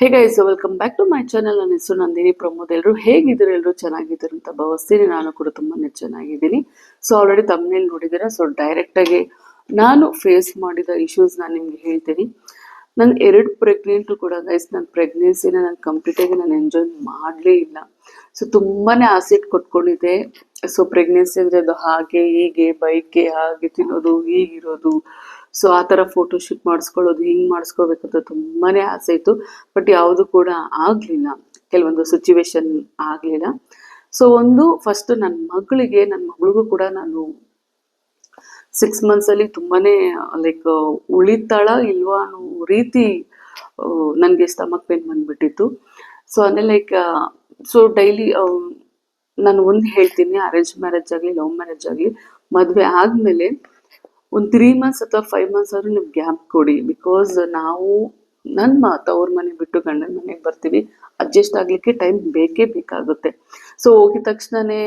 Hey guys welcome back to my channel ನನ್ನ ಹೆಸರು ನಂದಿನಿ. ಪ್ರಮೋದ್ ಎಲ್ಲರೂ ಹೇಗಿದ್ರು ಎಲ್ಲರೂ ಚೆನ್ನಾಗಿದ್ದೀರ ಅಂತ ಭಾವಿಸ್ತೀನಿ. ನಾನು ಕೂಡ ತುಂಬಾ ಚೆನ್ನಾಗಿದ್ದೀನಿ. ಸೊ ಆಲ್ರೆಡಿ ತಮ್ಮನೇಲಿ ನೋಡಿದ್ದೀರಾ? ಸೊ ಡೈರೆಕ್ಟಾಗಿ ನಾನು ಫೇಸ್ ಮಾಡಿದ ಇಶ್ಯೂಸ್ ನಾನು ನಿಮ್ಗೆ ಹೇಳ್ತೀನಿ. ನಾನು ಎರಡು ಪ್ರೆಗ್ನೆಂಟು ಕೂಡ ಗೈಸ್ ನನ್ನ ಪ್ರೆಗ್ನೆನ್ಸಿನ ನಾನು ಕಂಪ್ಲೀಟಾಗಿ ನಾನು ಎಂಜಾಯ್ ಮಾಡಲೇ ಇಲ್ಲ. ಸೊ ತುಂಬಾನೇ ಆಸೆ ಕೊಟ್ಕೊಂಡಿದ್ದೆ. ಸೊ ಪ್ರೆಗ್ನೆನ್ಸಿ ಅಂದರೆ ಅದು ಹಾಗೆ, ಹೀಗೆ, ಬೈಕೆ, ಹಾಗೆ ತಿನ್ನೋದು, ಹೀಗಿರೋದು. ಸೊ ಆ ಥರ ಫೋಟೋಶೂಟ್ ಮಾಡಿಸ್ಕೊಳ್ಳೋದು, ಹಿಂಗೆ ಮಾಡಿಸ್ಕೋಬೇಕಂತ ತುಂಬಾನೇ ಆಸೆ ಇತ್ತು. ಬಟ್ ಯಾವುದು ಕೂಡ ಆಗಲಿಲ್ಲ. ಕೆಲವೊಂದು ಸಿಚುವೇಶನ್ ಆಗಲಿಲ್ಲ. ಸೊ ಒಂದು ಫಸ್ಟ್ ನನ್ನ ಮಗಳಿಗೆ ನನ್ನ ಮಗಳಿಗೂ ಕೂಡ ನಾನು ಸಿಕ್ಸ್ ಮಂತ್ಸಲ್ಲಿ ತುಂಬಾನೇ ಲೈಕ್ ಉಳಿತಾಳ ಇಲ್ವಾ ಅನ್ನೋ ರೀತಿ ನನಗೆ ಸ್ಟಮಕ್ ಪೇನ್ ಬಂದ್ಬಿಟ್ಟಿತ್ತು. ಸೊ ಅಂದರೆ ಲೈಕ್ ಸೊ ಡೈಲಿ ನಾನು ಒಂದು ಹೇಳ್ತೀನಿ ಅರೇಂಜ್ ಮ್ಯಾರೇಜ್ ಆಗಲಿ ಲವ್ ಮ್ಯಾರೇಜ್ ಆಗಲಿ, ಮದುವೆ ಆದಮೇಲೆ ಒಂದು ತ್ರೀ ಮಂತ್ಸ್ ಅಥವಾ ಫೈವ್ ಮಂತ್ಸ್ ಆದರೂ ನೀವು ಗ್ಯಾಪ್ ಕೊಡಿ. ಬಿಕಾಸ್ ನಾವು ನನ್ನ ಮಾತು ಅವ್ರ ಮನೆ ಬಿಟ್ಟು ಗಂಡನ ಮನೆಗೆ ಬರ್ತೀವಿ. ಅಡ್ಜಸ್ಟ್ ಆಗಲಿಕ್ಕೆ ಟೈಮ್ ಬೇಕೇ ಬೇಕಾಗುತ್ತೆ. ಸೊ ಹೋಗಿದ ತಕ್ಷಣನೇ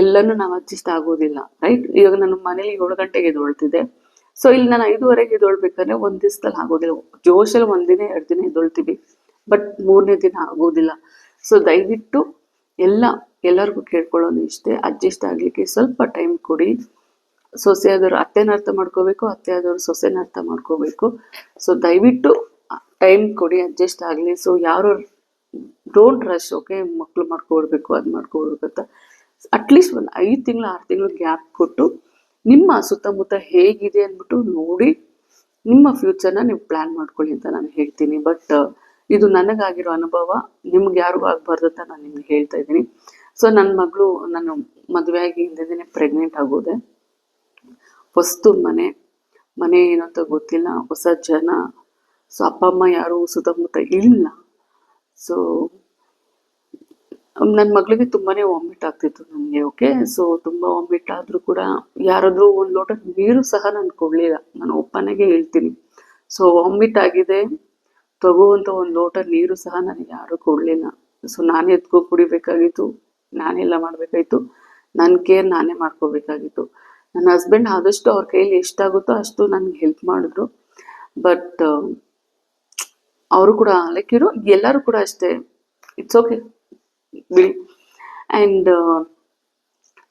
ಎಲ್ಲನೂ ನಾವು ಅಡ್ಜಸ್ಟ್ ಆಗೋದಿಲ್ಲ ರೈಟ್ ಇವಾಗ ನಾನು ಮನೇಲಿ ಏಳು ಗಂಟೆಗೆ ಎದ್ದೊಳ್ತಿದ್ದೆ ಸೊ ಇಲ್ಲಿ ನಾನು ಐದುವರೆಗೆ ಎದ್ದೊಳ್ಬೇಕಾದ್ರೆ ಒಂದು ದಿವಸದಲ್ಲಿ ಆಗೋದಿಲ್ಲ. ಜೋಶಲ್ಲಿ ಒಂದಿನ ಎರಡು ದಿನ ಎದ್ದೊಳ್ತೀವಿ ಬಟ್ ಮೂರನೇ ದಿನ ಆಗೋದಿಲ್ಲ. ಸೊ ದಯವಿಟ್ಟು ಎಲ್ಲ, ಎಲ್ಲರಿಗೂ ಕೇಳ್ಕೊಳ್ಳೋದು ಇಷ್ಟೇ. ಅಡ್ಜಸ್ಟ್ ಆಗಲಿಕ್ಕೆ ಸ್ವಲ್ಪ ಟೈಮ್ ಕೊಡಿ. ಸೊಸೆ ಆದವರು ಅತ್ತೆನ ಅರ್ಥ ಮಾಡ್ಕೋಬೇಕು, ಅತ್ತೆ ಆದವರು ಸೊಸೆನ ಅರ್ಥ ಮಾಡ್ಕೋಬೇಕು. ಸೊ ದಯವಿಟ್ಟು ಟೈಮ್ ಕೊಡಿ ಅಡ್ಜಸ್ಟ್ ಆಗಲಿ. ಸೊ ಯಾರು ಡೋಂಟ್ ರಶ್ ಓಕೆ ಮಕ್ಕಳು ಮಾಡ್ಕೊಡ್ಬೇಕು, ಅದು ಮಾಡ್ಕೊಡ್ಬೇಕು ಅಂತ. ಅಟ್ಲೀಸ್ಟ್ ಒಂದು ಐದು ತಿಂಗಳು, ಆರು ತಿಂಗಳು ಗ್ಯಾಪ್ ಕೊಟ್ಟು, ನಿಮ್ಮ ಸುತ್ತಮುತ್ತ ಹೇಗಿದೆ ಅಂದ್ಬಿಟ್ಟು ನೋಡಿ, ನಿಮ್ಮ ಫ್ಯೂಚರ್ನ ನೀವು ಪ್ಲ್ಯಾನ್ ಮಾಡ್ಕೊಳ್ಳಿ ಅಂತ ನಾನು ಹೇಳ್ತೀನಿ. ಬಟ್ ಇದು ನನಗಾಗಿರೋ ಅನುಭವ, ನಿಮ್ಗೆ ಯಾರಿಗೂ ಆಗಬಾರ್ದು ಅಂತ ನಾನು ನಿಮ್ಗೆ ಹೇಳ್ತಾ ಇದ್ದೀನಿ. ಸೊ ನನ್ನ ಮಗಳು, ನಾನು ಮದುವೆ ಆಗಿ ಹಿಂದೆ ಪ್ರೆಗ್ನೆಂಟ್ ಆಗೋದೆ. ಫಸ್ಟು ಮನೆ. ಮನೆ ಏನು ಅಂತ ಗೊತ್ತಿಲ್ಲ. ಹೊಸ ಜನ. ಸೊ, ಅಪ್ಪ, ಅಮ್ಮ ಯಾರು ಸುತ್ತಮುತ್ತ ಇಲ್ಲ. ಸೊ ನನ್ನ ಮಗಳಿಗೆ ತುಂಬಾ ವಾಮಿಟ್ ಆಗ್ತಿತ್ತು ನನಗೆ, ಓಕೆ? ಸೊ, ತುಂಬ ವಾಮಿಟ್ ಆದರೂ ಕೂಡ ಯಾರಾದರೂ ಒಂದು ಲೋಟ ನೀರು ಸಹ ನಾನು ಕೊಡಲಿಲ್ಲ ನಾನು ಒಪ್ಪನೆಗೆ ಹೇಳ್ತೀನಿ. ಸೊ, ವಾಮಿಟ್ ಆಗಿದೆ. ತಗೋವಂಥ ಒಂದು ಲೋಟ ನೀರು ಸಹ ನನಗೆ ಯಾರೂ ಕೊಡಲಿಲ್ಲ ಸೊ, ನಾನೇ ಎತ್ಕೊ ಕುಡಿಬೇಕಾಗಿತ್ತು. ನಾನೆಲ್ಲ ಮಾಡಬೇಕಾಯ್ತು. ನನ್ನ ಕೇರ್ ನಾನೇ ಮಾಡ್ಕೋಬೇಕಾಗಿತ್ತು. ನನ್ನ ಹಸ್ಬೆಂಡ್ ಆದಷ್ಟು ಅವ್ರ ಕೈಯಲ್ಲಿ ಎಷ್ಟಾಗುತ್ತೋ ಅಷ್ಟು ನನಗೆ ಹೆಲ್ಪ್ ಮಾಡಿದ್ರು. ಬಟ್ ಅವರು ಕೂಡ ಲೈಕ್ ಇರೋ ಎಲ್ಲರೂ ಕೂಡ ಅಷ್ಟೇ. ಇಟ್ಸ್ ಓಕೆ ಬಿಡಿ. ಆ್ಯಂಡ್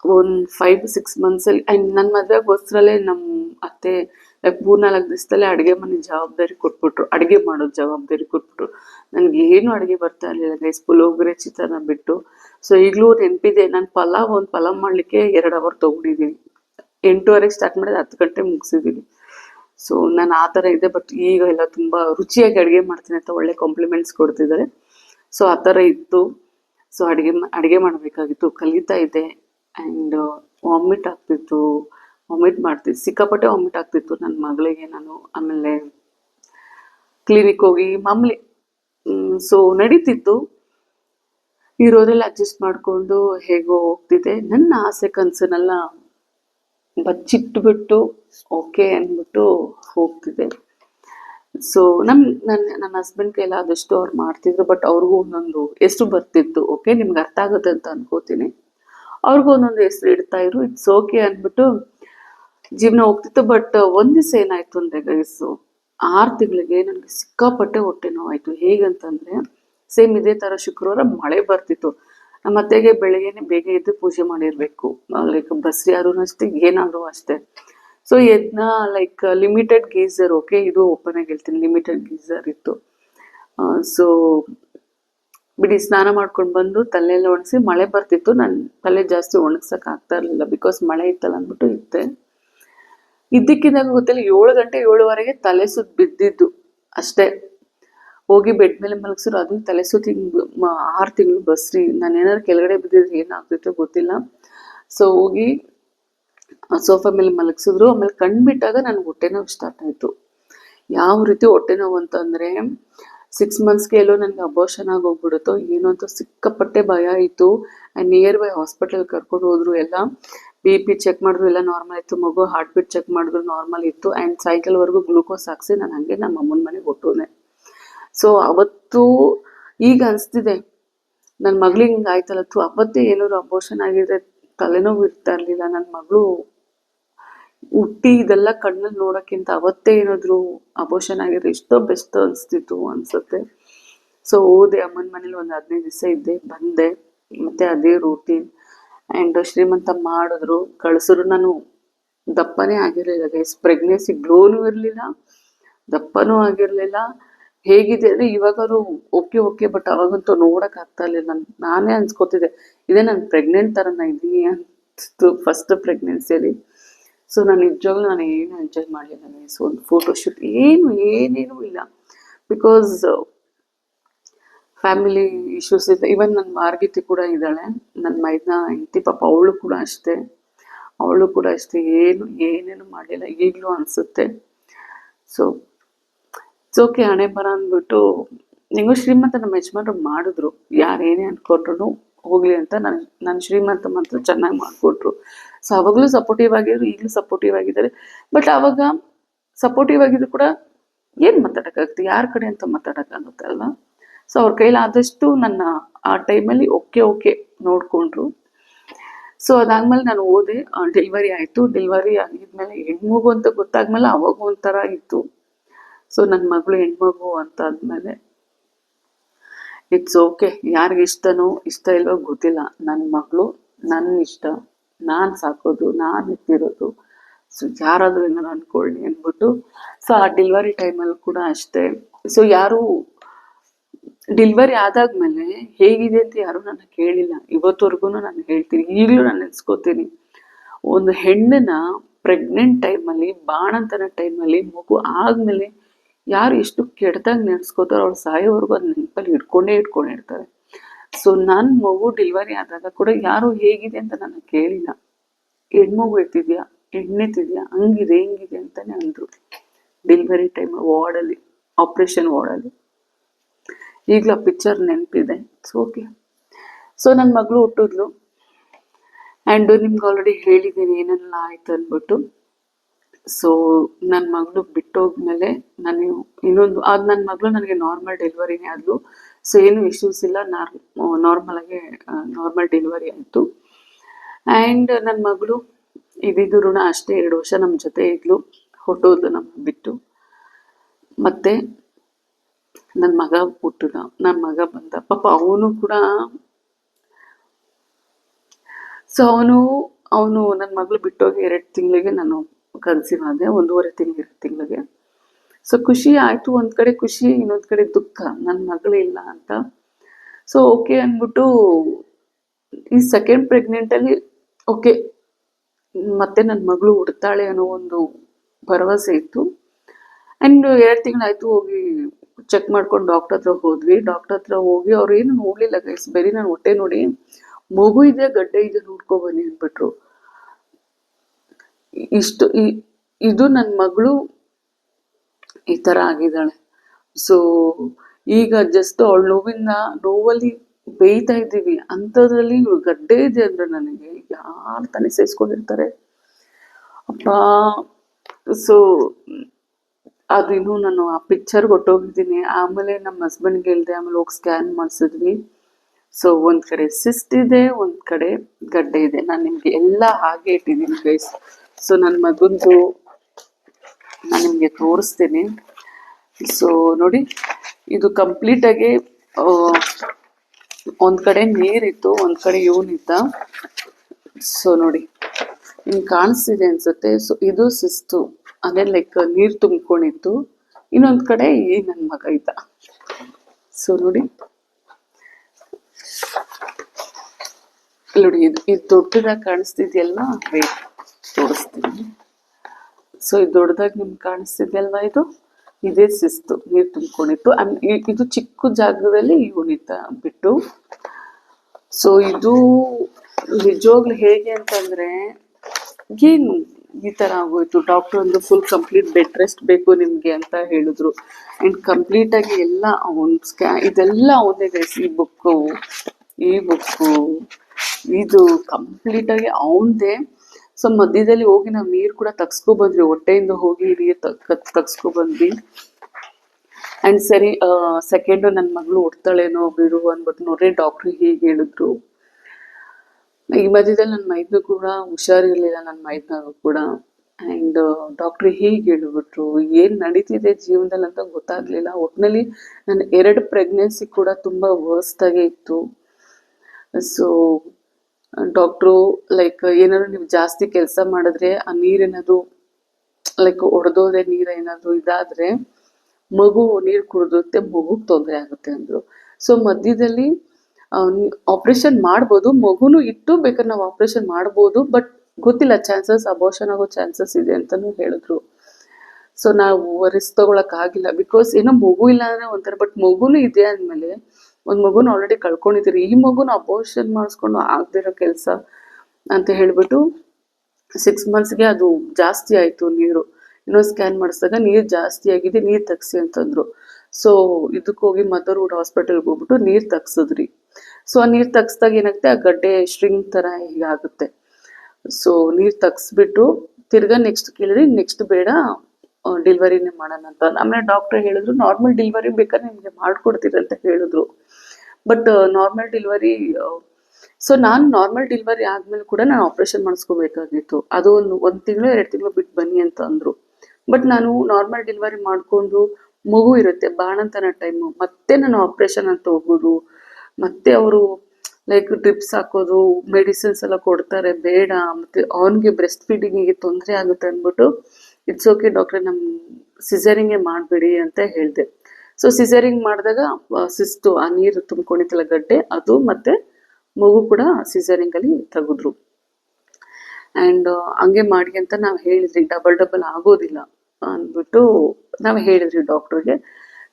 ಒಂದು ಫೈವ್ ಸಿಕ್ಸ್ ಮಂತ್ಸಲ್ಲಿ ಆ್ಯಂಡ್ ನನ್ನ ಮದುವೆಗೋಸ್ಕರಲ್ಲೇ ನಮ್ಮ ಅತ್ತೆ ಲೈಕ್ ಮೂರ್ನಾಲ್ಕು ದಿವಸದಲ್ಲೇ ಅಡುಗೆ ಮನೆ ಜವಾಬ್ದಾರಿ ಕೊಟ್ಬಿಟ್ರು. ಅಡುಗೆ ಮಾಡೋದು ಜವಾಬ್ದಾರಿ ಕೊಟ್ಬಿಟ್ರು. ನನಗೆ ಏನು ಅಡುಗೆ ಬರ್ತಾ ಇರಲಿಲ್ಲ ಗೈಸ್ ಪುಲೋಗ್ರೆ ಚಿತ್ರನ ಬಿಟ್ಟು. ಸೊ ಈಗಲೂ ನೆನಪಿದೆ. ನಾನು ಪಲಾವ್ ಒಂದು ಪಲಾವ್ ಮಾಡಲಿಕ್ಕೆ ಎರಡು ಅವರ್ ತೊಗೊಂಡಿದ್ದೀನಿ ಎಂಟೂವರೆಗೆ ಸ್ಟಾರ್ಟ್ ಮಾಡಿದ್ರೆ ಹತ್ತು ಗಂಟೆ ಮುಗಿಸಿದ್ದೀನಿ ಸೊ ನಾನು ಆ ಥರ ಇದೆ ಬಟ್ ಈಗ ಎಲ್ಲ ತುಂಬ ರುಚಿಯಾಗಿ ಅಡುಗೆ ಮಾಡ್ತೀನಿ ಅಂತ ಒಳ್ಳೆ ಕಾಂಪ್ಲಿಮೆಂಟ್ಸ್ ಕೊಡ್ತಿದ್ದಾರೆ. ಸೊ ಆ ಥರ ಇತ್ತು. ಸೊ ಅಡುಗೆ ಅಡುಗೆ ಮಾಡಬೇಕಾಗಿತ್ತು. ಕಲಿತಾ ಇದ್ದೆ. ಆ್ಯಂಡ್ ವಾಮಿಟ್ ಆಗ್ತಿತ್ತು. ವಾಮಿಟ್ ಮಾಡ್ತಿತ್ತು ಸಿಕ್ಕಾಪಟ್ಟೆ ವಾಮಿಟ್ ಆಗ್ತಿತ್ತು ನನ್ನ ಮಗಳಿಗೆ ನಾನು. ಆಮೇಲೆ ಕ್ಲಿನಿಕ್ ಹೋಗಿ ಮಾಮೂಲಿ ಸೊ ನಡೀತಿತ್ತು. ಇರೋದ್ರಲ್ಲಿ ಅಡ್ಜಸ್ಟ್ ಮಾಡಿಕೊಂಡು ಹೇಗೋ ಹೋಗ್ತಿದ್ದೆ. ನನ್ನ ಆಸೆ, ಕನಸನ್ನೆಲ್ಲ ಬಚ್ಚಿಟ್ಬಿಟ್ಟು ಓಕೆ ಅಂದ್ಬಿಟ್ಟು ಹೋಗ್ತಿದ್ದೆ. ಸೊ ನಮ್ಮ ನನ್ನ ನನ್ನ ಹಸ್ಬೆಂಡ್ ಕೈಲಿ ಆದಷ್ಟು ಅವ್ರು ಮಾಡ್ತಿದ್ರು ಬಟ್ ಅವ್ರಿಗೂ ಒಂದೊಂದು ಹೆಸರು ಬರ್ತಿತ್ತು, ಓಕೆ ನಿಮ್ಗೆ ಅರ್ಥ ಆಗುತ್ತೆ ಅಂತ ಅನ್ಕೋತೀನಿ. ಅವ್ರಿಗೂ ಒಂದೊಂದು ಹೆಸರು ಇಡ್ತಾ ಇದ್ರು ಇಟ್ಸ್ ಓಕೆ ಅಂದ್ಬಿಟ್ಟು ಜೀವನ ಹೋಗ್ತಿತ್ತು ಬಟ್ ಒಂದು ದಿವಸ ಏನಾಯ್ತು ಅಂದರೆ ಗೈಸು ಆರು ತಿಂಗಳಿಗೆ ನನಗೆ ಸಿಕ್ಕಾಪಟ್ಟೆ ಹೊಟ್ಟೆ ನೋವಾಯಿತು. ಹೇಗಂತಂದರೆ ಸೇಮ್ ಇದೇ ಥರ ಶುಕ್ರವಾರ ಮಳೆ ಬರ್ತಿತ್ತು. ನಮ್ಮ ಅತ್ತೆಗೆ ಬೆಳಗ್ಗೆನೆ ಬೇಗ ಎದ್ದು ಪೂಜೆ ಮಾಡಿರ್ಬೇಕು. ಲೈಕ್ ಬಸ್ರಿ ಯಾರು ಅಷ್ಟೇ, ಏನಾದ್ರು ಅಷ್ಟೇ. ಸೊ ಎದ್ನ ಲೈಕ್ ಲಿಮಿಟೆಡ್ ಗೀಸರ್ ಓಕೆ ಇದು ಓಪನ್ ಆಗಿ ಹೇಳ್ತೀನಿ ಲಿಮಿಟೆಡ್ ಗೀಸರ್ ಇತ್ತು. ಸೊ ಬಿಡಿ ಸ್ನಾನ ಮಾಡ್ಕೊಂಡು ಬಂದು ತಲೆಯಲ್ಲಿ ಒಣಗಿಸಿ, ಮಳೆ ಬರ್ತಿತ್ತು. ನಾನು ತಲೆ ಜಾಸ್ತಿ ಒಣಗ್ಸಕ್ ಆಗ್ತಾ ಇರಲಿಲ್ಲ ಬಿಕಾಸ್ ಮಳೆ ಇತ್ತಲ್ಲ ಅಂದ್ಬಿಟ್ಟು ಇತ್ತೆ ಇದ್ದಕ್ಕಿದ್ದಾಗ ಗೊತ್ತಿಲ್ಲ, ಏಳು ಗಂಟೆ ಏಳುವರೆಗೆ ತಲೆ ಸುತ್ತ ಬಿದ್ದಿದ್ದು ಅಷ್ಟೇ. ಹೋಗಿ ಬೆಡ್ ಮೇಲೆ ಮಲಗಿಸಿದ್ರು ಅದು ತಲೆ ಸುತ್ತಿ ಆರು ತಿಂಗಳು ಬಸ್ರಿ. ನಾನು ಏನಾದ್ರು ಕೆಳಗಡೆ ಬಿದ್ದಿದ್ರೆ ಏನಾಗ್ತಿತ್ತೋ ಗೊತ್ತಿಲ್ಲ. ಸೊ ಹೋಗಿ ಸೋಫಾ ಮೇಲೆ ಮಲಗಿಸಿದ್ರು. ಆಮೇಲೆ ಕಣ್ಬಿಟ್ಟಾಗ ನನಗೆ ಹೊಟ್ಟೆ ನೋವು ಸ್ಟಾರ್ಟ್ ಆಯಿತು. ಯಾವ ರೀತಿ ಹೊಟ್ಟೆ ನೋವು ಅಂತಂದರೆ ಸಿಕ್ಸ್ ಮಂತ್ಸ್ಗೆ ಎಲ್ಲೋ ನನಗೆ ಅಬೋಷನ್ ಆಗಿ ಹೋಗ್ಬಿಡುತ್ತೋ ಏನೋ ಅಂತ ಸಿಕ್ಕಾಪಟ್ಟೆ ಭಯ ಆಯಿತು ಆ್ಯಂಡ್ ನಿಯರ್ ಬೈ ಹಾಸ್ಪಿಟಲ್ ಕರ್ಕೊಂಡು ಹೋದ್ರು ಎಲ್ಲ. ಬಿ ಪಿ ಚೆಕ್ ಮಾಡಿದ್ರು, ಎಲ್ಲ ನಾರ್ಮಲ್ ಇತ್ತು. ಮಗು ಹಾರ್ಟ್ ಬೀಟ್ ಚೆಕ್ ಮಾಡಿದ್ರು ನಾರ್ಮಲ್ ಇತ್ತು. ಆ್ಯಂಡ್ ಸೈಕಲ್ವರೆಗೂ ಗ್ಲೂಕೋಸ್ ಹಾಕ್ಸಿ ನಾನು ಹಂಗೆ ನಮ್ಮ ಅಮ್ಮನ ಮನೆಗೆ ಹೊಟ್ಟೋನೆ ಸೊ ಅವತ್ತು ಈಗ ಅನಿಸ್ತಿದೆ. ನನ್ನ ಮಗಳಿಗೆ ಹಿಂಗೆ ಆಯ್ತಲ್ಲ ತು ಅವತ್ತೇ ಏನಾದ್ರು ಅಬೋಷನ್ ಆಗಿದ್ರೆ ತಲೆನೋವು ಇರ್ತಾ ಇರಲಿಲ್ಲ. ನನ್ನ ಮಗಳು ಹುಟ್ಟಿ ಇದೆಲ್ಲ ಕಣ್ಣಲ್ಲಿ ನೋಡೋಕ್ಕಿಂತ ಅವತ್ತೇ ಏನಾದ್ರು ಅಬೋಷನ್ ಆಗಿದ್ರೆ ಎಷ್ಟೋ ಬೆಸ್ಟ್ ಅನಿಸ್ತಿತ್ತು ಅನ್ಸುತ್ತೆ. ಸೊ ಹೋದೆ ಅಮ್ಮನ ಮನೇಲಿ ಒಂದು ಹದಿನೈದು ದಿವಸ ಇದ್ದೆ, ಬಂದೆ. ಮತ್ತೆ ಅದೇ ರೂಟೀನ್ ಆ್ಯಂಡ್ ಶ್ರೀಮಂತ ಮಾಡಿದ್ರು. ಕಳಿಸಿದ್ರು ನಾನು. ದಪ್ಪನೇ ಆಗಿರಲಿಲ್ಲ ಗೈಸ್ ಪ್ರೆಗ್ನೆನ್ಸಿ ಗ್ಲೋನೂ ಇರಲಿಲ್ಲ. ದಪ್ಪನೂ ಆಗಿರಲಿಲ್ಲ. ಹೇಗಿದೆ ಅಂದರೆ ಇವಾಗಾದ್ರು ಓಕೆ ಓಕೆ ಬಟ್ ಅವಾಗಂತೂ ನೋಡಕ್ ಆಗ್ತಾ ಇರಲಿಲ್ಲ ನಾನು ಅನ್ಸ್ಕೋತಿದ್ದೆ, ಇದೇ ನಾನು ಪ್ರೆಗ್ನೆಂಟ್ ಥರನ ಇದ್ದೀನಿ ಅಂತ ಫಸ್ಟ್ ಪ್ರೆಗ್ನೆನ್ಸಿಯಲ್ಲಿ ಸೊ ನಾನು ನಿಜವಾಗ್ಲೂ ನಾನು ಏನು ಎಂಜಾಯ್ ಮಾಡಲಿಲ್ಲ ಸೊ ಒಂದು ಫೋಟೋಶೂಟ್ ಏನು, ಏನೇನೂ ಇಲ್ಲ. ಬಿಕಾಸ್ ಫ್ಯಾಮಿಲಿ ಇಶ್ಯೂಸ್ ಇದೆ. ಇವನ್ ನನ್ನ ಮಾರ್ಗಿತಿ ಕೂಡ ಇದ್ದಾಳೆ. ನನ್ನ ಮೈದ್ನ ಹೆಂಡತಿ ಪಾಪ ಅವಳು ಕೂಡ ಅಷ್ಟೇ. ಅವಳು ಕೂಡ ಅಷ್ಟೇ. ಏನು, ಏನೇನು ಮಾಡಲಿಲ್ಲ. ಈಗಲೂ ಅನಿಸುತ್ತೆ. ಸೊ ಓಕೆ ಹಣೆ ಬರ ಅಂದ್ಬಿಟ್ಟು ನಿಂಗೂ ಶ್ರೀಮಂತ ನಮ್ಮ ಯಜಮಾನರು ಮಾಡಿದ್ರು. ಯಾರೇನೇ ಅನ್ಕೊಟ್ರು ಹೋಗ್ಲಿ ಅಂತ ನನ್ನ ನನ್ನ ಶ್ರೀಮಂತ ಮಾತ್ರ ಚೆನ್ನಾಗಿ ಮಾಡಿಕೊಟ್ರು. ಸೊ ಅವಾಗಲೂ ಸಪೋರ್ಟಿವ್ ಆಗಿದ್ರು, ಈಗಲೂ ಸಪೋರ್ಟಿವ್ ಆಗಿದ್ದಾರೆ. ಬಟ್ ಅವಾಗ ಸಪೋರ್ಟಿವ್ ಆಗಿದ್ರು ಕೂಡ ಏನು ಮಾತಾಡೋಕ್ಕಾಗುತ್ತೆ ಯಾರ ಕಡೆ ಅಂತ ಮಾತಾಡೋಕ್ಕಾಗುತ್ತಲ್ಲ ಸೊ ಅವ್ರ ಕೈಲಿ ಆದಷ್ಟು ನನ್ನ ಆ ಟೈಮಲ್ಲಿ ಓಕೆ ಓಕೆ ನೋಡಿಕೊಂಡ್ರು. ಸೊ ಅದಾದ್ಮೇಲೆ ನಾನು ಓದೆ ಡೆಲಿವರಿ ಆಯಿತು. ಡೆಲಿವರಿ ಆಗಿದ್ಮೇಲೆ ಹೆಣ್ಮಗು ಅಂತ ಗೊತ್ತಾದ್ಮೇಲೆ ಅವಾಗ ಒಂಥರ ಇತ್ತು. ಸೊ ನನ್ನ ಮಗಳು ಹೆಣ್ಮಗು ಅಂತ ಆದ್ಮೇಲೆ ಇಟ್ಸ್ ಓಕೆ ಯಾರಿಗೆ ಇಷ್ಟನೋ ಇಷ್ಟ ಇಲ್ವೋ ಗೊತ್ತಿಲ್ಲ. ನನ್ನ ಮಗಳು ನನ್ನ ಇಷ್ಟ. ನಾನು ಸಾಕೋದು, ನಾನು ಇಟ್ಟಿರೋದು. ಸೊ ಯಾರಾದರೂ ಏನಾರು ಅನ್ಕೊಳ್ಳಿ ಅಂದ್ಬಿಟ್ಟು ಸೊ ಆ ಡೆಲಿವರಿ ಟೈಮಲ್ಲಿ ಕೂಡ ಅಷ್ಟೇ. ಸೊ ಯಾರು ಡೆಲಿವರಿ ಆದಾದ್ಮೇಲೆ ಹೇಗಿದೆ ಅಂತ ಯಾರು ನನ್ನ ಕೇಳಿಲ್ಲ. ಇವತ್ತವರೆಗೂ ನಾನು ಹೇಳ್ತೀನಿ. ಈಗಲೂ ನಾನು ನೆನೆಸ್ಕೋತೀನಿ. ಒಂದು ಹೆಣ್ಣನ್ನ ಪ್ರೆಗ್ನೆಂಟ್ ಟೈಮಲ್ಲಿ ಬಾಣಂತನ ಟೈಮಲ್ಲಿ ಮಗು ಆದ್ಮೇಲೆ ಯಾರು ಎಷ್ಟು ಕೆಟ್ಟದಾಗಿ ನಡೆಸ್ಕೋತಾರೋ ಅವ್ರು ಸಾಯೋವರೆಗೂ ಅದು ನೆನಪಲ್ಲಿ ಇಟ್ಕೊಂಡೇ ಇಟ್ಕೊಂಡಿರ್ತಾರೆ ಸೊ ನನ್ನ ಮಗು ಡೆಲಿವರಿ ಆದಾಗ ಕೂಡ ಯಾರು ಹೇಗಿದೆ ಅಂತ ನಾನು ಕೇಳಿಲ್ಲ. ಹೆಣ್ಮಗು ಎತ್ತಿದ್ಯಾ ಹೆಣ್ಣೆತ್ತಿದ್ಯಾ ಹಂಗಿದೆ, ಹಿಂಗಿದೆ ಅಂತಾನೆ ಅಂದರು. ಡೆಲಿವರಿ ಟೈಮ್ ವಾರ್ಡಲ್ಲಿ ಆಪ್ರೇಷನ್ ವಾರ್ಡಲ್ಲಿ ಈಗಲೂ ಆ ಪಿಕ್ಚರ್ ನೆನಪಿದೆ. ಸೊ ಓಕೆ ಸೊ ನನ್ನ ಮಗಳು ಹುಟ್ಟಿದ್ಲು. ಆ್ಯಂಡ್ ನಿಮ್ಗೆ ಆಲ್ರೆಡಿ ಹೇಳಿದ್ದೀನಿ, ಏನೆಲ್ಲ ಆಯ್ತು ಅಂದ್ಬಿಟ್ಟು. ಸೊ ನನ್ನ ಮಗಳು ಬಿಟ್ಟೋದ್ಮೇಲೆ ನಾನು ಇನ್ನೊಂದು ಅದು ನನ್ನ ಮಗಳು ನನಗೆ ನಾರ್ಮಲ್ ಡೆಲಿವರಿನೇ ಆದ್ಲು. ಸೊ ಏನು ಇಶ್ಯೂಸ್ ಇಲ್ಲ. ನಾರ್ ನಾರ್ಮಲ್ ಆಗಿ ನಾರ್ಮಲ್ ಡೆಲಿವರಿ ಆಯಿತು. ಆ್ಯಂಡ್ ನನ್ನ ಮಗಳು ಇದ್ದಿದ್ದು ಋಣ ಅಷ್ಟೇ ಎರಡು ವರ್ಷ ನಮ್ಮ ಜೊತೆ ಇದ್ಲು. ಹೊಟ್ಟೋದ್ಲು ನಮ್ಮ ಬಿಟ್ಟು. ಮತ್ತೆ ನನ್ನ ಮಗ ಹುಟ್ಟಿದ. ನನ್ನ ಮಗ ಬಂದ. ಪಾಪ ಅವನು ಕೂಡ ಸೊ ಅವನು ಅವನು ನನ್ನ ಮಗಳು ಬಿಟ್ಟೋಗಿ ಎರಡು ತಿಂಗಳಿಗೆ ನಾನು ಕನ್ಸೀವ್ ಆದೆ ಒಂದೂವರೆ ತಿಂಗಳು ತಿಂಗಳಿಗೆ. ಸೊ ಖುಷಿ ಆಯಿತು, ಒಂದು ಕಡೆ ಖುಷಿ, ಇನ್ನೊಂದು ಕಡೆ ದುಃಖ. ನನ್ನ ಮಗಳಿಲ್ಲ ಅಂತ. ಸೊ ಓಕೆ ಅಂದ್ಬಿಟ್ಟು ಈ ಸೆಕೆಂಡ್ ಪ್ರೆಗ್ನೆಂಟಲ್ಲಿ ಓಕೆ ಮತ್ತೆ ನನ್ನ ಮಗಳು ಹುಡ್ತಾಳೆ ಅನ್ನೋ ಒಂದು ಭರವಸೆ ಇತ್ತು. ಆ್ಯಂಡ್ ಎರಡು ತಿಂಗಳಾಯಿತು ಹೋಗಿ ಚೆಕ್ ಮಾಡ್ಕೊಂಡು ಡಾಕ್ಟರ್ ಹತ್ರ ಹೋದ್ವಿ. ಡಾಕ್ಟರ್ ಹತ್ರ ಹೋಗಿ ಅವ್ರು ಏನು ನೋಡಲಿಲ್ಲ ಗೈಸ್ ಬರೀ ನಾನು ಹೊಟ್ಟೆ ನೋಡಿ, ಮಗು ಇದೆ, ಗಡ್ಡೆ ಇದೆ ನೋಡ್ಕೊ ಬನ್ನಿ ಅಂದ್ಬಿಟ್ರು. ಇಷ್ಟು ಇದು ನನ್ನ ಮಗಳು ಈ ಥರ ಆಗಿದ್ದಾಳೆ. ಸೊ ಈಗ ಜಸ್ಟ್ ಅವಳ ನೋವಿನ ನೋವಲ್ಲಿ ಬೇಯ್ತಾ ಇದ್ದೀವಿ. ಅಂಥದ್ರಲ್ಲಿ ಇವ್ರು ಗಡ್ಡೆ ಇದೆ ಅಂದ್ರೆ ನನಗೆ ಯಾರು ತಾನೇ ಸೇರಿಸ್ಕೊಂಡಿರ್ತಾರೆ ಅಪ್ಪ ಸೊ ಅದಿನ್ನೂ ನಾನು ಆ ಪಿಕ್ಚರ್ ಕೊಟ್ಟೋಗಿದ್ದೀನಿ. ಆಮೇಲೆ ನಮ್ಮ ಹಸ್ಬೆಂಡ್ಗೆ ಹೇಳ್ದೆ, ಆಮೇಲೆ ಹೋಗಿ ಸ್ಕ್ಯಾನ್ ಮಾಡಿಸಿದ್ವಿ. ಸೊ ಒಂದು ಕಡೆ ಸಿಸ್ಟ್ ಇದೆ, ಒಂದು ಕಡೆ ಗಡ್ಡೆ ಇದೆ. ನಾನು ನಿಮಗೆ ಎಲ್ಲ ಹಾಗೆ ಇಟ್ಟಿದ್ದೀನಿ ಗೈಸ್ ಸೊ ನನ್ನ ಮಗಂದು ನಾನು ನಿಮಗೆ ತೋರಿಸ್ತೀನಿ. ಸೊ ನೋಡಿ, ಇದು ಕಂಪ್ಲೀಟಾಗಿ ಒಂದು ಕಡೆ ನೀರಿತ್ತು, ಒಂದು ಕಡೆ ಇವನಿದ್ದ. ಸೊ ನೋಡಿ ನಿಮ್ಗೆ ಕಾಣಿಸ್ತಿದೆ ಅನ್ಸುತ್ತೆ. ಸೊ ಇದು ಸಿಸ್ತು ಅದೇ ಲೈಕ್ ನೀರು ತುಂಬಿಕೊಂಡಿತ್ತು. ಇನ್ನೊಂದು ಕಡೆ ಈ ನನ್ನ ಮಗ ಇದ್ದ. ಸೊ ನೋಡಿ. ನೋಡಿ, ಇದು ಇದು ದೊಡ್ಡದಾಗಿ ಕಾಣಿಸ್ತಿದೆಯಲ್ಲ ವೇಟ್ ಸೊ ಇದು ದೊಡ್ಡದಾಗಿ ನಿಮ್ಗೆ ಕಾಣಿಸ್ತಿದೆ ಅಲ್ವಾ ಇದು? ಇದೇ ಶಿಸ್ತು ನೀರು ತುಂಬಿಕೊಂಡಿತ್ತು. ಅಂಡ್ ಇದು ಚಿಕ್ಕ ಜಾಗದಲ್ಲಿ ಇವನಿದ್ದ ಬಿಟ್ಟು. ಸೊ ಇದು ನಿಜವಾಗ್ಲು ಹೇಗೆ ಅಂತಂದ್ರೆ, ಏನು ಈ ಥರ ಆಗೋಯ್ತು? ಡಾಕ್ಟರ್ ಒಂದು ಫುಲ್ ಕಂಪ್ಲೀಟ್ ಬೆಡ್ ರೆಸ್ಟ್ ಬೇಕು ನಿಮಗೆ ಅಂತ ಹೇಳಿದ್ರು. ಆ್ಯಂಡ್ ಕಂಪ್ಲೀಟಾಗಿ ಎಲ್ಲ ಅವನ್ ಸ್ಕ್ಯಾ ಇದೆಲ್ಲ ಅವನೇ ಗೈಸ್ ಈ ಬುಕ್ಕು ಈ ಬುಕ್ಕು ಇದು ಕಂಪ್ಲೀಟಾಗಿ ಅವನದೇ ಸೊ ಮಧ್ಯದಲ್ಲಿ ಹೋಗಿ ನಾವು ನೀರು ಕೂಡ ತಗ್ಸ್ಕೊ ಬಂದ್ವಿ. ಹೊಟ್ಟೆಯಿಂದ ಹೋಗಿ ನೀರು ತಗ್ ತಗ್ಸ್ಕೊ ಬಂದ್ವಿ. ಅಂಡ್ ಸರಿ ಸೆಕೆಂಡ್ ನನ್ನ ಮಗಳು ಹೊಡ್ತಾಳೇನೋ ಬಿಡು ಅಂದ್ಬಿಟ್ಟು ನೋಡ್ರಿ ಡಾಕ್ಟ್ರ್ ಹೀಗೆ ಹೇಳಿದ್ರು. ಈ ಮಧ್ಯದಲ್ಲಿ ನನ್ನ ಮೈದ್ನು ಕೂಡ ಹುಷಾರಿರ್ಲಿಲ್ಲ ನನ್ನ ಮೈದ್ನಾಗೂ ಕೂಡ. ಆ್ಯಂಡ್ ಡಾಕ್ಟ್ರ್ ಹೀಗೆ ಹೇಳಿಬಿಟ್ರು, ಏನು ನಡೀತಿದೆ ಜೀವನದಲ್ಲಿ ಅಂತ ಗೊತ್ತಾಗಲಿಲ್ಲ. ಒಟ್ಟಿನಲ್ಲಿ ನನ್ನ ಎರಡು ಪ್ರೆಗ್ನೆನ್ಸಿ ಕೂಡ ತುಂಬ ವರ್ಸ್ಟಾಗೇ ಇತ್ತು. ಸೊ ಡಾಕ್ಟ್ರು ಲೈಕ್ ಏನಾದ್ರು ನೀವು ಜಾಸ್ತಿ ಕೆಲಸ ಮಾಡಿದ್ರೆ ಆ ನೀರೇನಾದ್ರು ಲೈಕ್ ಒಡೆದೋದ್ರೆ ನೀರು ಏನಾದ್ರು ಇದಾದ್ರೆ ಮಗು ನೀರು ಕುಡಿದುತ್ತೆ, ಮಗುಗೆ ತೊಂದರೆ ಆಗುತ್ತೆ ಅಂದರು. ಸೊ ಮಧ್ಯದಲ್ಲಿ ಆಪರೇಷನ್ ಮಾಡ್ಬೋದು. ಮಗುನು ಇಟ್ಟು ಬೇಕಾದ್ರೆ ನಾವು ಆಪರೇಷನ್ ಮಾಡ್ಬೋದು ಬಟ್ ಗೊತ್ತಿಲ್ಲ ಚಾನ್ಸಸ್ ಅಬೋಷನ್ ಆಗೋ ಚಾನ್ಸಸ್ ಇದೆ ಅಂತಲೂ ಹೇಳಿದ್ರು. ಸೊ ನಾವು ರಿಸ್ಕ್ ತಗೊಳಕ್ ಆಗಿಲ್ಲ ಬಿಕಾಸ್ ಏನೋ ಮಗು ಇಲ್ಲ ಅಂದ್ರೆ ಒಂಥರ ಬಟ್ ಮಗುನು ಇದೆ ಅಂದ್ಮೇಲೆ ಒಂದ್ ಮಗುನ ಆಲ್ರೆಡಿ ಕಳ್ಕೊಂಡಿದ್ದೀರಿ. ಈ ಮಗುನ ಅಬೋಷನ್ ಮಾಡಿಸ್ಕೊಂಡು ಆಗ್ದಿರೋ ಕೆಲಸ ಅಂತ ಹೇಳಿಬಿಟ್ಟು ಸಿಕ್ಸ್ ಮಂತ್ಸ್ಗೆ ಅದು ಜಾಸ್ತಿ ಆಯಿತು ನೀರು. ಇನ್ನೊಂದು ಸ್ಕ್ಯಾನ್ ಮಾಡಿಸಿದಾಗ ನೀರು ಜಾಸ್ತಿ ಆಗಿದೆ, ನೀರು ತಗ್ಸಿ ಅಂತಂದ್ರು ಸೊ ಇದಕ್ಕೆ ಹೋಗಿ ಮದರ್ವುಡ್ ಹಾಸ್ಪಿಟಲ್ಗೆ ಹೋಗ್ಬಿಟ್ಟು ನೀರು ತೆಗ್ಸಿದ್ರಿ. ಸೊ ಆ ನೀರು ತಗ್ಸ್ದಾಗ ಏನಾಗುತ್ತೆ? ಆ ಗಡ್ಡೆ ಶ್ರಿಂಗ್ ಥರ ಹೀಗಾಗುತ್ತೆ ಸೊ ನೀರು ತಗ್ಸ್ಬಿಟ್ಟು ತಿರ್ಗಾ ನೆಕ್ಸ್ಟ್ ಕೇಳಿದ್ರೆ ನೆಕ್ಸ್ಟ್ ಬೇಡ ಡೆಲಿವರಿನೇ ಮಾಡೋಣ ಅಂತ. ಆಮೇಲೆ ಡಾಕ್ಟರ್ ಹೇಳಿದ್ರು ನಾರ್ಮಲ್ ಡೆಲಿವರಿ ಬೇಕಾದ್ರೆ ನಿಮಗೆ ಮಾಡ್ಕೊಡ್ತೀರಂತ ಅಂತ ಹೇಳಿದ್ರು. ಬಟ್ ನಾರ್ಮಲ್ ಡೆಲಿವರಿ ಸೊ ನಾನು ನಾರ್ಮಲ್ ಡೆಲಿವರಿ ಆದ್ಮೇಲೆ ಕೂಡ ನಾನು ಆಪರೇಷನ್ ಮಾಡಿಸ್ಕೋಬೇಕಾಗಿತ್ತು. ಅದು ಒಂದು ಒಂದು ತಿಂಗಳು, ಎರಡು ತಿಂಗಳು ಬಿಟ್ಟು ಬನ್ನಿ ಅಂತ ಅಂದರು. ಬಟ್ ನಾನು ನಾರ್ಮಲ್ ಡೆಲಿವರಿ ಮಾಡಿಕೊಂಡು ಮಗು ಇರುತ್ತೆ, ಬಾಣಂತನ ಟೈಮು ಮತ್ತೆ ನಾನು ಆಪ್ರೇಷನ್ ಅಂತ ಹೋಗೋದು. ಮತ್ತೆ ಅವರು ಲೈಕ್ ಡ್ರಿಪ್ಸ್ ಹಾಕೋದು ಮೆಡಿಸಿನ್ಸ್ ಎಲ್ಲ ಕೊಡ್ತಾರೆ, ಬೇಡ, ಮತ್ತೆ ಅವನಿಗೆ ಬ್ರೆಸ್ಟ್ ಫೀಡಿಂಗಿಗೆ ತೊಂದರೆ ಆಗುತ್ತೆ ಅಂದ್ಬಿಟ್ಟು ಇಟ್ಸ್ ಓಕೆ ಡಾಕ್ಟ್ರೆ ನಮ್ಮ ಸಿಸರಿಂಗೇ ಮಾಡಬೇಡಿ ಅಂತ ಹೇಳಿದೆ. ಸೊ ಸಿಸರಿಂಗ್ ಮಾಡಿದಾಗ ಸಿಸ್ಟು ಆ ನೀರು ತುಂಬ್ಕೊಂಡಿತ್ತಲ್ಲ ಗಡ್ಡೆ, ಅದು ಮತ್ತೆ ಮಗು ಕೂಡ ಸಿಸರಿಂಗ್ ಅಲ್ಲಿ ತೆಗೆದ್ರು. ಆ್ಯಂಡ್ ಹಂಗೆ ಮಾಡಿ ಅಂತ ನಾವು ಹೇಳಿದ್ರಿ ಡಬಲ್ ಡಬಲ್ ಆಗೋದಿಲ್ಲ ಅಂದ್ಬಿಟ್ಟು ನಾವು ಹೇಳಿದ್ರಿ ಡಾಕ್ಟ್ರಿಗೆ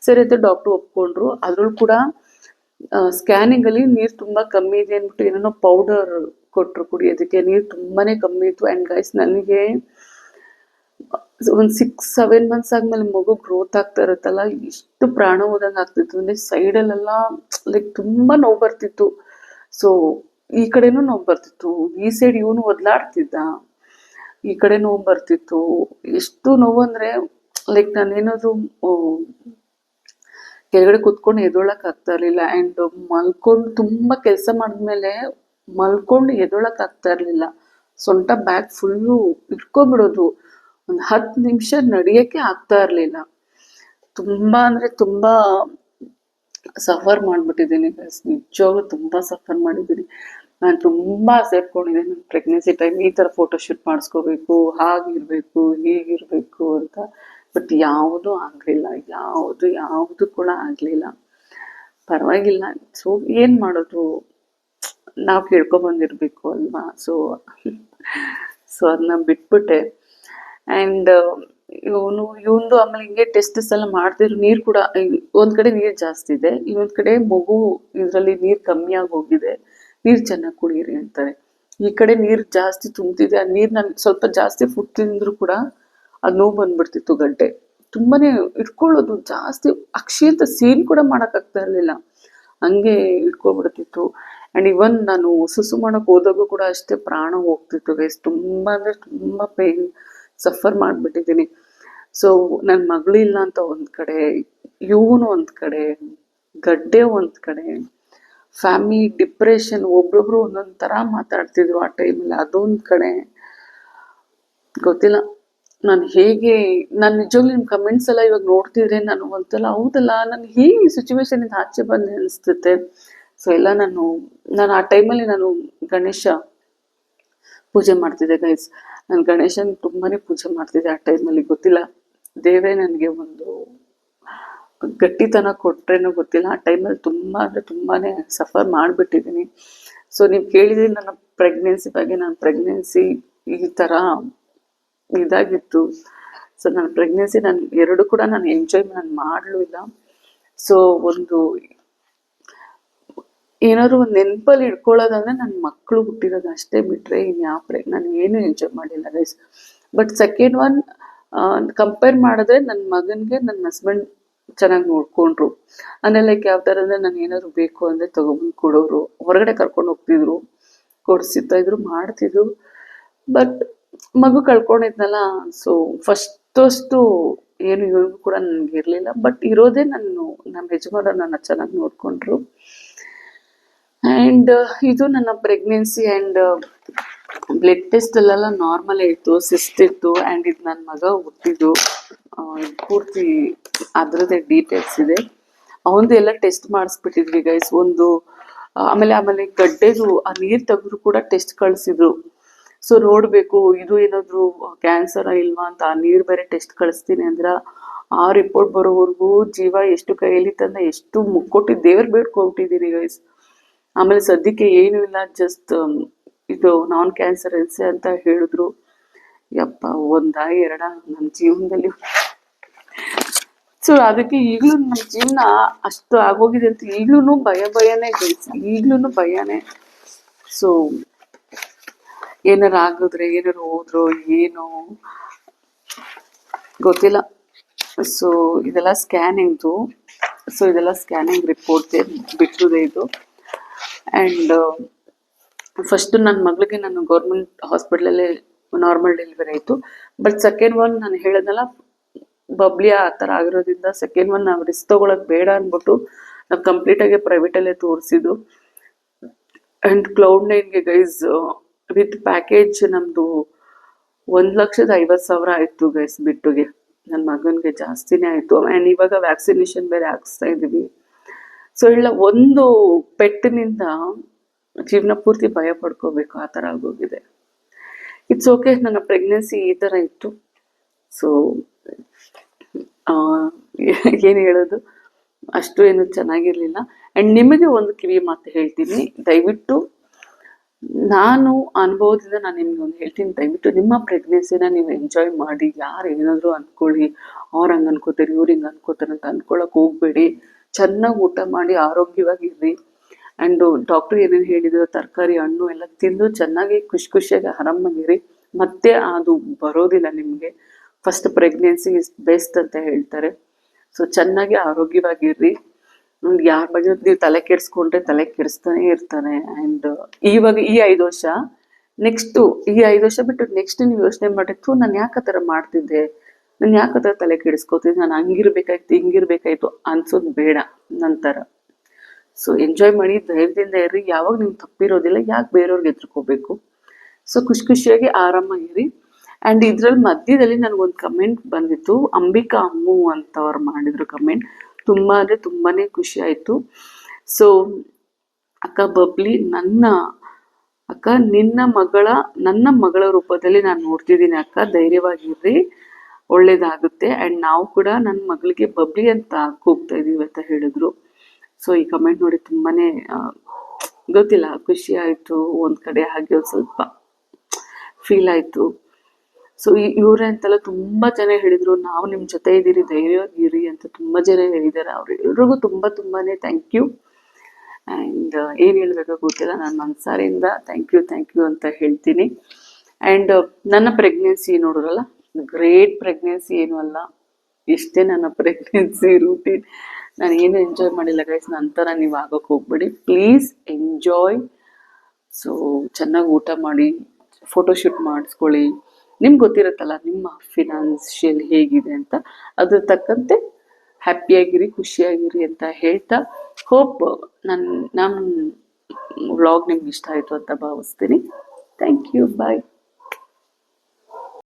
ಸರಿ ಅಂತ ಡಾಕ್ಟ್ರು ಒಪ್ಕೊಂಡ್ರು. ಅದ್ರಲ್ಲೂ ಕೂಡ ಸ್ಕ್ಯಾನಿಂಗ್ ಅಲ್ಲಿ ನೀರು ತುಂಬಾ ಕಮ್ಮಿ ಇದೆ ಅಂದ್ಬಿಟ್ಟು ಏನೇನೋ ಪೌಡರ್ ಕೊಟ್ಟರು ಕುಡಿಯೋದಕ್ಕೆ. ನೀರು ತುಂಬಾ ಕಮ್ಮಿ ಇತ್ತು. ಆ್ಯಂಡ್ ಗೈಸ್ ನನಗೆ ಒಂದು ಸಿಕ್ಸ್ ಸೆವೆನ್ ಮಂತ್ಸ್ ಆದ್ಮೇಲೆ ಮಗು ಗ್ರೋತ್ ಆಗ್ತಾ ಇರುತ್ತಲ್ಲ ಎಷ್ಟು ಪ್ರಾಣ ಹೋದಂಗೆ ಆಗ್ತಿತ್ತು. ಅಂದ್ರೆ ಸೈಡಲ್ಲೆಲ್ಲ ಲೈಕ್ ತುಂಬಾ ನೋವು ಬರ್ತಿತ್ತು. ಸೊ ಈ ಕಡೆನೂ ನೋವು ಬರ್ತಿತ್ತು. ಈ ಸೈಡ್ ಇವನು ಒದ್ಲಾಡ್ತಿದ್ದ. ಈ ಕಡೆ ನೋವು ಬರ್ತಿತ್ತು. ಎಷ್ಟು ನೋವು ಅಂದ್ರೆ ಲೈಕ್ ನಾನೇನಾದ್ರು ಕೆಳಗಡೆ ಕುತ್ಕೊಂಡು ಎದೊಳಕ್ ಆಗ್ತಾ ಇರ್ಲಿಲ್ಲ. ಅಂಡ್ ಮಲ್ಕೊಂಡು ತುಂಬಾ ಕೆಲಸ ಮಾಡಿದ್ಮೇಲೆ ಮಲ್ಕೊಂಡು ಎದೊಳಕ್ ಆಗ್ತಾ ಇರಲಿಲ್ಲ. ಸೊಂಟ ಬ್ಯಾಗ್ ಫುಲ್ಲು ಇಟ್ಕೊಂಡ್ಬಿಡೋದು. ಒಂದು ಹತ್ತು ನಿಮಿಷ ನಡೆಯೋಕ್ಕೆ ಆಗ್ತಾ ಇರಲಿಲ್ಲ. ತುಂಬಾ ಅಂದ್ರೆ ತುಂಬಾ ಸಫರ್ ಮಾಡಿಬಿಟ್ಟಿದ್ದೀನಿ ನಿಜವಾಗ್ಲೂ ತುಂಬಾ ಸಫರ್ ಮಾಡಿದ್ದೀನಿ. ನಾನು ತುಂಬಾ ಸೇರ್ಕೊಂಡಿದ್ದೆ ನನ್ನ ಪ್ರೆಗ್ನೆನ್ಸಿ ಟೈಮ್ ಈ ಥರ ಫೋಟೋ ಶೂಟ್ ಮಾಡಿಸ್ಕೋಬೇಕು, ಹಾಗಿರ್ಬೇಕು, ಹೀಗಿರಬೇಕು ಅಂತ. ಬಟ್ ಯಾವುದೂ ಆಗಲಿಲ್ಲ, ಯಾವುದು ಯಾವುದು ಕೂಡ ಆಗಲಿಲ್ಲ. ಪರವಾಗಿಲ್ಲ. ಸೊ ಏನು ಮಾಡೋದು? ನಾವು ಕೇಳ್ಕೊಬಂದಿರಬೇಕು ಅಲ್ವಾ? ಸೊ ಸೊ ಅದನ್ನ ಬಿಟ್ಬಿಟ್ಟೆ. ಆ್ಯಂಡ್ ಇವನು ಇವನು ಆಮೇಲೆ ಹಿಂಗೆ ಟೆಸ್ಟಸ್ ಎಲ್ಲ ಮಾಡ್ತಿದ್ರು. ನೀರು ಕೂಡ ಒಂದ್ ಕಡೆ ನೀರು ಜಾಸ್ತಿ ಇದೆ, ಇನ್ನೊಂದ್ ಕಡೆ ಮಗು ಇದರಲ್ಲಿ ನೀರು ಕಮ್ಮಿ ಆಗಿ ಹೋಗಿದೆ. ನೀರು ಚೆನ್ನಾಗಿ ಕುಡಿಯಿರಿ ಅಂತಾರೆ. ಈ ಕಡೆ ನೀರು ಜಾಸ್ತಿ ತುಂಬ್ತಿದೆ. ಆ ನೀರು ನಾನು ಸ್ವಲ್ಪ ಜಾಸ್ತಿ ಫುಡ್ ತಿಂದ್ರು ಕೂಡ ಅದು ನೋವು ಬಂದ್ಬಿಡ್ತಿತ್ತು ಗಡ್ಡೆ. ತುಂಬಾನೇ ಇಟ್ಕೊಳ್ಳೋದು ಜಾಸ್ತಿ, ಅಕ್ಷಿ ಸೀನ್ ಕೂಡ ಮಾಡೋಕ್ಕಾಗ್ತಾ ಇರಲಿಲ್ಲ. ಹಂಗೆ ಇಟ್ಕೊಬಿಡ್ತಿತ್ತು ಆ್ಯಂಡ್ ಇವನ್ ನಾನು ಸುಸು ಮಾಡಕ್ ಹೋದಾಗೂ ಕೂಡ ಅಷ್ಟೇ ಪ್ರಾಣ ಹೋಗ್ತಿತ್ತು ಗೈಸ್ ತುಂಬ ಅಂದರೆ ತುಂಬ ಪೇನ್ ಸಫರ್ ಮಾಡಿಬಿಟ್ಟಿದ್ದೀನಿ. ಸೊ ನನ್ನ ಮಗಳು ಇಲ್ಲ ಅಂತ ಒಂದ್ ಕಡೆ, ಇವನು ಒಂದ್ ಕಡೆ, ಗಡ್ಡೆ ಒಂದ್ ಕಡೆ ಫ್ಯಾಮಿಲಿ ಡಿಪ್ರೆಷನ್ ಒಬ್ರೊಬ್ರು ಒಂದೊಂದ್ ಥರ ಮಾತಾಡ್ತಿದ್ರು ಆ ಟೈಮಲ್ಲಿ ಅದೊಂದ್ ಕಡೆ, ಗೊತ್ತಿಲ್ಲ. ನಾನು ಹೇಗೆ, ನಾನು ನಿಜವಾಗ್ಲೂ ನಿಮ್ಮ ಕಮೆಂಟ್ಸ್ ಎಲ್ಲ ಇವಾಗ ನೋಡ್ತಿದ್ರೆ ನಾನು ಒಂದ್ಸಲ ಹೌದಲ್ಲ, ನಾನು ಹೇಗೆ ಈ ಸಿಚುವೇಶನ್ ಇಂದ ಆಚೆ ಬಂದೆ ಅನಿಸ್ತೈತೆ ಸೊ ಎಲ್ಲ ನಾನು ನಾನು ಆ ಟೈಮಲ್ಲಿ ನಾನು ಗಣೇಶ ಪೂಜೆ ಮಾಡ್ತಿದ್ದೆ ಗೈಸ್ ನಾನು ಗಣೇಶನ್ ತುಂಬಾನೇ ಪೂಜೆ ಮಾಡ್ತಿದ್ದೆ ಆ ಟೈಮಲ್ಲಿ ಗೊತ್ತಿಲ್ಲ. ದೇವೇ ನನಗೆ ಒಂದು ಗಟ್ಟಿತನ ಕೊಟ್ರೇನೋ ಗೊತ್ತಿಲ್ಲ. ಆ ಟೈಮಲ್ಲಿ ತುಂಬ ಅಂದರೆ ತುಂಬಾ ಸಫರ್ ಮಾಡಿಬಿಟ್ಟಿದ್ದೀನಿ. ಸೊ ನೀವು ಕೇಳಿದ್ರಿ ನನ್ನ ಪ್ರೆಗ್ನೆನ್ಸಿ ಬಗ್ಗೆ, ನಾನು ಪ್ರೆಗ್ನೆನ್ಸಿ ಈ ಥರ ಇದಾಗಿತ್ತು. ಸೊ ನನ್ನ ಪ್ರೆಗ್ನೆನ್ಸಿ ನಾನು ಎರಡು ಕೂಡ ನಾನು ಎಂಜಾಯ್ ನಾನು ಮಾಡಲೂ ಇಲ್ಲ. ಸೊ ಒಂದು ಏನಾದ್ರು ಒಂದು ನೆನಪಲ್ಲಿ ಇಟ್ಕೊಳ್ಳೋದಂದ್ರೆ ನನ್ನ ಮಕ್ಕಳು ಹುಟ್ಟಿರೋದು ಅಷ್ಟೇ ಬಿಟ್ಟರೆ ಇನ್ಯಾವ ನಾನು ಏನು ಎಂಜಾಯ್ ಮಾಡಿಲ್ಲ guys but second one compare ಮಾಡಿದ್ರೆ ನನ್ನ ಮಗನಿಗೆ ನನ್ನ ಹಸ್ಬೆಂಡ್ ಚೆನ್ನಾಗಿ ನೋಡ್ಕೊಂಡ್ರು. ಅಂದರೆ ಲೈಕ್ ಯಾವ ಥರ ಅಂದರೆ ನಾನು ಏನಾದ್ರು ಬೇಕು ಅಂದರೆ ತಗೊಂಬಂದು ಕೊಡೋರು, ಹೊರಗಡೆ ಕರ್ಕೊಂಡು ಹೋಗ್ತಿದ್ರು ಕೊಡಿಸ್ತಾ ಇದ್ರು, ಮಾಡ್ತಿದ್ರು. ಬಟ್ ಮಗು ಕಳ್ಕೊಂಡಿದ್ನಲ್ಲ ಸೊ ಫಸ್ಟ್ ಅಷ್ಟು ಏನು ಇವ್ರಿಗೂ ಕೂಡ ನನಗೆ ಇರಲಿಲ್ಲ. ಬಟ್ ಇರೋದೇ ನಾನು ನಮ್ಮ ಯಜಮಾನ ನನ್ನ ಚೆನ್ನಾಗಿ ನೋಡ್ಕೊಂಡ್ರು. ಆ್ಯಂಡ್ ಇದು ನನ್ನ ಪ್ರೆಗ್ನೆನ್ಸಿ ಆ್ಯಂಡ್ ಬ್ಲಡ್ ಟೆಸ್ಟ್ ಅಲ್ಲೆಲ್ಲ ನಾರ್ಮಲ್ ಇತ್ತು ಸಿಸ್ಟ್ ಇತ್ತು ಆ್ಯಂಡ್ ಇದು ನನ್ನ ಮಗ ಹುಟ್ಟಿದ್ದು. ಪೂರ್ತಿ ಅದರದ್ದೇ ಡೀಟೇಲ್ಸ್ ಇದೆ. ಅವಂದು ಎಲ್ಲ ಟೆಸ್ಟ್ ಮಾಡಿಸ್ಬಿಟ್ಟಿದ್ವಿ ಗೈಸ್ ಒಂದು, ಆಮೇಲೆ ಆಮೇಲೆ ಗಡ್ಡೆದು, ಆ ನೀರು ತೆಗೆದ್ರು ಕೂಡ ಟೆಸ್ಟ್ ಕಳಿಸಿದ್ರು. ಸೊ ನೋಡಬೇಕು, ಇದು ಏನಾದರೂ ಕ್ಯಾನ್ಸರ ಇಲ್ವಾ ಅಂತ ಆ ನೀರು ಬೇರೆ ಟೆಸ್ಟ್ ಕಳಿಸ್ತೀನಿ ಅಂದ್ರೆ, ಆ ರಿಪೋರ್ಟ್ ಬರೋವರೆಗೂ ಜೀವ ಎಷ್ಟು ಕೈಯಲ್ಲಿ ತಂದ, ಎಷ್ಟು ಮುಕ್ಕೊಟ್ಟು ದೇವ್ರು ಬೇಡ್ಕೊಬಿಟ್ಟಿದ್ದೀನಿ ಗೈಸ್ ಆಮೇಲೆ ಸದ್ಯಕ್ಕೆ ಏನೂ ಇಲ್ಲ ಜಸ್ಟ್ ಇದು ನಾನ್ ಕ್ಯಾನ್ಸರ್ ಎಲ್ಸೆ ಅಂತ ಹೇಳಿದ್ರು. ಯಪ್ಪ, ಒಂದ ಎರಡ ನನ್ನ ಜೀವನದಲ್ಲಿ. ಸೊ ಅದಕ್ಕೆ ಈಗಲೂ ನಮ್ಮ ಜೀವನ ಅಷ್ಟು ಆಗೋಗಿದೆ ಅಂತ ಈಗಲೂ ಭಯ, ಭಯನೇ ಗೈಸ್ ಈಗಲೂ ಭಯನೇ. ಸೊ ಏನಾರ ಆಗಿದ್ರೆ, ಏನಾರು ಹೋದ್ರು, ಏನು? ಗೊತ್ತಿಲ್ಲ. ಸೊ ಇದೆಲ್ಲ ಸ್ಕ್ಯಾನಿಂಗ್ದು ಸೊ ಇದೆಲ್ಲ ಸ್ಕ್ಯಾನಿಂಗ್ ರಿಪೋರ್ಟ್ ಬಿಟ್ಟಿದೆ ಇದು. ಆ್ಯಂಡ್ ಫಸ್ಟ್ ನನ್ನ ಮಗಳಿಗೆ ನಾನು ಗೌರ್ಮೆಂಟ್ ಹಾಸ್ಪಿಟ್ಲಲ್ಲಿ ನಾರ್ಮಲ್ ಡೆಲಿವರಿ ಆಯಿತು. ಬಟ್ ಸೆಕೆಂಡ್ ಒನ್ ನಾನು ಹೇಳೋದಲ್ಲ ಬಬ್ಲಿ ಆ ಥರ ಆಗಿರೋದ್ರಿಂದ ಸೆಕೆಂಡ್ ಒನ್ ನಾವು ರಿಸ್ಕ್ ತೊಗೊಳೋದು ಬೇಡ ಅಂದ್ಬಿಟ್ಟು ನಾವು ಕಂಪ್ಲೀಟಾಗಿ ಪ್ರೈವೇಟಲ್ಲೇ ತೋರಿಸಿದ್ದು. ಆ್ಯಂಡ್ ಕ್ಲೌಡ್ ನೈನ್ಗೆ ಗೈಸ್ ವಿತ್ ಪ್ಯಾಕೇಜ್ ನಮ್ಮದು ಒಂದು ಲಕ್ಷದ ಐವತ್ತು ಸಾವಿರ ಆಯಿತು ಗೈಸ್ ಬಿಟ್ಟುಗೆ. ನನ್ನ ಮಗನಿಗೆ ಜಾಸ್ತಿನೇ ಆಯಿತು. ಆ್ಯಂಡ್ ಇವಾಗ ವ್ಯಾಕ್ಸಿನೇಷನ್ ಬೇರೆ ಹಾಕಿಸ್ತಾ ಇದ್ದೀವಿ ಸೊ ಇಲ್ಲ, ಒಂದು ಪೆಟ್ಟಿನಿಂದ ಜೀವನ ಪೂರ್ತಿ ಭಯ ಪಡ್ಕೋಬೇಕು, ಆ ಥರ ಆಗೋಗಿದೆ. ಇಟ್ಸ್ ಓಕೆ ನನ್ನ ಪ್ರೆಗ್ನೆನ್ಸಿ ಈ ಥರ ಇತ್ತು. ಸೊ ಏನು ಹೇಳೋದು? ಅಷ್ಟು ಏನು ಚೆನ್ನಾಗಿರಲಿಲ್ಲ. ಆ್ಯಂಡ್ ನಿಮಗೆ ಒಂದು ಕಿವಿ ಮಾತು ಹೇಳ್ತೀನಿ. ದಯವಿಟ್ಟು ನಾನು ಅನುಭವದಿಂದ ನಾನು ನಿಮ್ಗೆ ಒಂದು ಹೇಳ್ತೀನಿ. ದಯವಿಟ್ಟು ನಿಮ್ಮ ಪ್ರೆಗ್ನೆನ್ಸಿನ ನೀವು ಎಂಜಾಯ್ ಮಾಡಿ. ಯಾರು ಏನಾದರೂ ಅಂದ್ಕೊಳ್ಳಿ ಅವ್ರು ಹಂಗೆ ಅನ್ಕೋತಾರೆ, ಇವ್ರು ಹಿಂಗೆ ಅನ್ಕೋತಾರೆ ಅಂತ ಅನ್ಕೊಳ್ಳೋಕೆ ಹೋಗ್ಬೇಡಿ. ಚೆನ್ನಾಗಿ ಊಟ ಮಾಡಿ ಆರೋಗ್ಯವಾಗಿರ್ರಿ. ಅಂಡ್ ಡಾಕ್ಟರ್ ಏನೇನು ಹೇಳಿದ್ರು, ತರಕಾರಿ, ಹಣ್ಣು ಎಲ್ಲ ತಿಂದು ಚೆನ್ನಾಗಿ ಖುಷಿ ಖುಷಿಯಾಗಿ ಆರಾಮಾಗಿರಿ ಮತ್ತೆ ಅದು ಬರೋದಿಲ್ಲ ನಿಮಗೆ. ಫಸ್ಟ್ ಪ್ರೆಗ್ನೆನ್ಸಿ ಇಸ್ ಬೆಸ್ಟ್ ಅಂತ ಹೇಳ್ತಾರೆ. ಸೊ ಚೆನ್ನಾಗಿ ಆರೋಗ್ಯವಾಗಿರ್ರಿ. ಯಾರ ಬಗ್ಗೆ ನೀವು ತಲೆ ಕೆಡಿಸ್ಕೊಂಡ್ರೆ ತಲೆ ಕೆಡಿಸ್ತಾನೆ ಇರ್ತಾನೆ ಆ್ಯಂಡ್ ಇವಾಗ ಈ ಐದು ವರ್ಷ ನೆಕ್ಸ್ಟು ಈ ಐದು ವರ್ಷ ಬಿಟ್ಟು ನೆಕ್ಸ್ಟ್ ನೀವು ಯೋಚನೆ ಮಾಡಿತ್ತು ನಾನು ಯಾಕೆ ಆ ಥರ ಮಾಡ್ತಿದ್ದೆ? ನಾನು ಹತ್ರ ತಲೆ ಕೆಡಿಸ್ಕೋತೀನಿ ನಾನು ಹಂಗಿರ್ಬೇಕಾಯ್ತು, ಹಿಂಗಿರ್ಬೇಕಾಯ್ತು ಅನ್ಸೋದು ಬೇಡ ನಂತರ ಸೊ ಎಂಜಾಯ್ ಮಾಡಿ, ಧೈರ್ಯದಿಂದ ಇರ್ರಿ. ಯಾವಾಗ ನಿಮ್ಗೆ ತಪ್ಪಿರೋದಿಲ್ಲ, ಯಾಕೆ ಬೇರೆಯವ್ರಿಗೆ ಎದುರ್ಕೋಬೇಕು? ಸೊ ಖುಷಿ ಖುಷಿಯಾಗಿ ಆರಾಮಾಗಿರಿ ಆ್ಯಂಡ್ ಇದ್ರಲ್ಲಿ ಮಧ್ಯದಲ್ಲಿ ನನಗೊಂದು ಕಮೆಂಟ್ ಬಂದಿತ್ತು. ಅಂಬಿಕಾ ಅಮ್ಮು ಅಂತವ್ರು ಮಾಡಿದ್ರು ಕಮೆಂಟ್ ತುಂಬ ಅಂದರೆ ತುಂಬಾ ಖುಷಿ ಆಯಿತು. ಸೊ ಅಕ್ಕ ಬಬ್ಲಿ, ನನ್ನ, ಅಕ್ಕ ನಿನ್ನ ಮಗಳ, ನನ್ನ ಮಗಳ ರೂಪದಲ್ಲಿ ನಾನು ನೋಡ್ತಿದ್ದೀನಿ ಅಕ್ಕ. ಧೈರ್ಯವಾಗಿರ್ರಿ ಒಳ್ಳೇದಾಗುತ್ತೆ. ಆ್ಯಂಡ್ ನಾವು ಕೂಡ ನನ್ನ ಮಗಳಿಗೆ ಬಬ್ಲಿ ಅಂತ ಕೂಗ್ತಾ ಇದ್ದೀವಿ ಅಂತ ಹೇಳಿದ್ರು. ಸೊ ಈ ಕಮೆಂಟ್ ನೋಡಿ ತುಂಬಾನೇ ಗೊತ್ತಿಲ್ಲ, ಖುಷಿ ಆಯಿತು, ಒಂದು ಕಡೆ ಹಾಗೆ ಒಂದು ಸ್ವಲ್ಪ ಫೀಲ್ ಆಯಿತು. ಸೊ ಇವರೇ ಅಂತೆಲ್ಲ ತುಂಬ ಜನ ಹೇಳಿದರು, ನಾವು ನಿಮ್ಮ ಜೊತೆ ಇದ್ದೀರಿ ಧೈರ್ಯವಾಗಿರಿ ಅಂತ ತುಂಬ ಜನ ಹೇಳಿದ್ದಾರೆ ಎಲ್ರಿಗೂ ತುಂಬ ತುಂಬಾ ಥ್ಯಾಂಕ್ ಯು ಆ್ಯಂಡ್ ಏನು ಹೇಳಬೇಕೋ ಗೊತ್ತಿಲ್ಲ, ನಾನು ಮನಸಾರಿಂದ ಥ್ಯಾಂಕ್ ಯು ಥ್ಯಾಂಕ್ ಯು ಅಂತ ಹೇಳ್ತೀನಿ. ಆ್ಯಂಡ್ ನನ್ನ ಪ್ರೆಗ್ನೆನ್ಸಿ ನೋಡಿರಲ್ಲ ಗ್ರೇಟ್ ಪ್ರೆಗ್ನೆನ್ಸಿ ಏನು ಅಲ್ಲ ಇಷ್ಟೇ ನನ್ನ ಪ್ರೆಗ್ನೆನ್ಸಿ ರೂಟೀನ್ ನಾನು ಏನು ಎಂಜಾಯ್ ಮಾಡಿಲ್ಲ ಗೈಸ್ ನಂತರ ನೀವು ಆಗೋಕೆ ಹೋಗ್ಬೇಡಿ. ಪ್ಲೀಸ್ ಎಂಜಾಯ್ ಸೊ ಚೆನ್ನಾಗಿ ಊಟ ಮಾಡಿ ಫೋಟೋಶೂಟ್ ಮಾಡಿಸ್ಕೊಳ್ಳಿ. ನಿಮ್ಗೆ ಗೊತ್ತಿರುತ್ತಲ್ಲ, ನಿಮ್ಮ ಫಿನಾನ್ಷಿಯಲ್ ಹೇಗಿದೆ ಅಂತ. ಅದ್ರ ತಕ್ಕಂತೆ ಹ್ಯಾಪಿಯಾಗಿರಿ, ಖುಷಿಯಾಗಿರಿ ಅಂತ ಹೇಳ್ತಾ ಹೋಪ್ ನನ್ನ ನಮ್ಮ ವ್ಲಾಗ್ ನಿಮ್ಗೆ ಇಷ್ಟ ಆಯಿತು ಅಂತ ಭಾವಿಸ್ತೀನಿ. Thank you bye